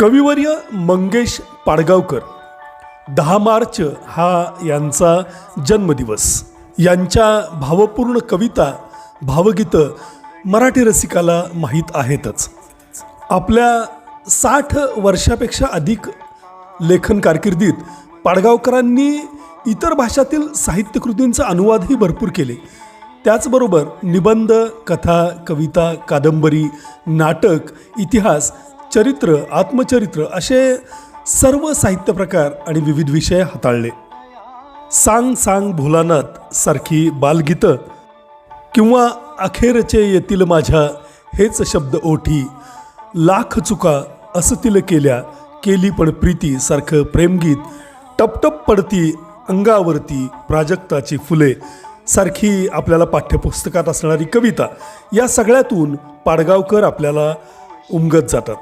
कविवर्य मंगेश पाडगावकर. दहा मार्च हा यांचा जन्मदिवस. यांच्या भावपूर्ण कविता भावगीतं मराठी रसिकाला माहीत आहेतच. आपल्या साठ वर्षापेक्षा अधिक लेखन कारकिर्दीत पाडगावकरांनी इतर भाषातील साहित्यकृतींचा अनुवादही भरपूर केले. त्याचबरोबर निबंध कथा कविता कादंबरी नाटक इतिहास चरित्र आत्मचरित्र असे सर्व साहित्य प्रकार आणि विविध विषय हाताळले. सांग सांग भोलानाथ सारखी बालगीतं किंवा अखेरचे येतील माझ्या हेच शब्द ओठी लाख चुका असतील केल्या केली पण प्रीती सारखं प्रेमगीत टपटप पडती अंगावरती प्राजक्ताची फुले सारखी आपल्याला पाठ्यपुस्तकात असणारी कविता या सगळ्यातून पाडगावकर आपल्याला उमगत जातात.